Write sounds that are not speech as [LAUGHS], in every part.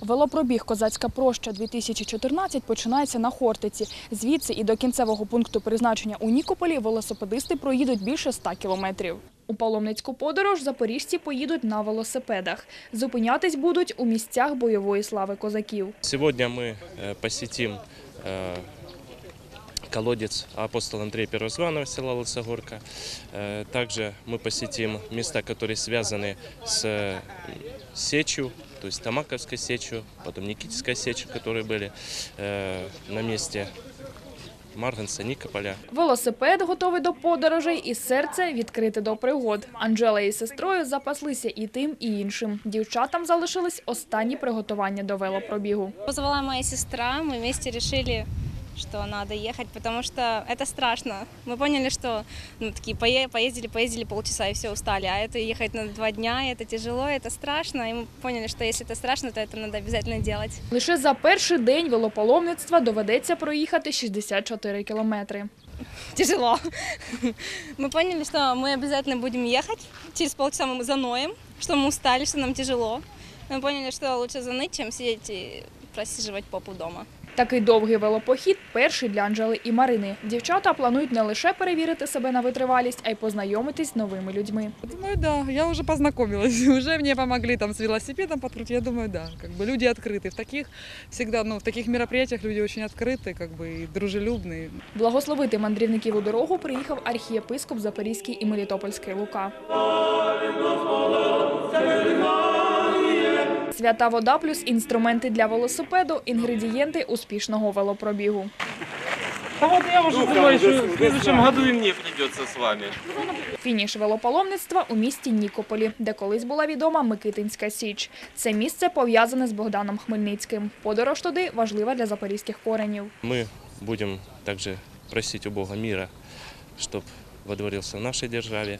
Велопробіг Козацька проща 2014 починається на Хортиці. Звідси і до кінцевого пункту призначення у Нікополі велосипедисти проїдуть більше 100 кілометрів. У паломницьку подорож запоріжці поїдуть на велосипедах. Зупинятись будуть у місцях бойової слави козаків. Сегодня мы э, посетим э, колодец апостола Андрея Первозванного села Лысогорка. Э, Также мы посетим места, которые связаны с э, сечью, то есть Тамаковской сечью, потом Никитской сечью, которые были э, на месте Марганца, Никополя. Велосипед готовий до подорожей і серце відкрите до пригод. Анжела із сестрою запаслися і тим, і іншим. Дівчатам залишились останні приготування до велопробігу. Позвала моя сестра, мы вместе решили, что надо ехать, потому что это страшно. Мы поняли, что ну, такие пое- поездили, поездили полчаса и все устали, а это ехать на два дня, это тяжело, это страшно, и мы поняли, что если это страшно, то это надо обязательно делать. Лише за перший день велопаломництва доведеться проїхати 64 кілометри. Тяжело. [LAUGHS] Мы поняли, что мы обязательно будем ехать, через полчаса мы заноем, что мы устали, что нам тяжело. Мы поняли, что лучше заныть, чем сидеть и просиживать попу дома. Такий довгий велопохід перший для Анжели і Марини. Дівчата планують не лише перевірити себе на витривалість, а й познайомитись з новими людьми. Думаю, да, я уже познакомилась, [LAUGHS] уже мне помогли там с велосипедом подкрутить, я думаю, да, как бы люди открыты. В таких всегда, ну, в таких мероприятиях люди очень открыты, как бы и дружелюбные. Благословити мандрівників у дорогу приїхав архієпископ Запорізький і Мелітопольський Лука. Свята вода плюс інструменти для велосипеду – інгредієнти успішного велопробігу. Да вот я уже думаю, что в следующем году и мне придется с вами. Фініш велопаломництва у місті Нікополі, де колись була відома Микитинська Січ. Це місце пов'язане з Богданом Хмельницьким. Подорож туди важлива для запорізьких коренів. Мы будем также просить у Бога мира, чтобы водворился в нашей державе.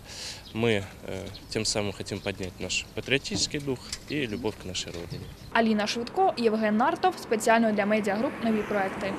Мы э, тем самым хотим поднять наш патриотический дух и любовь к нашей родине. Аліна Швидко, Євген Нартов. Спеціально для медіагруп «Нові проекти».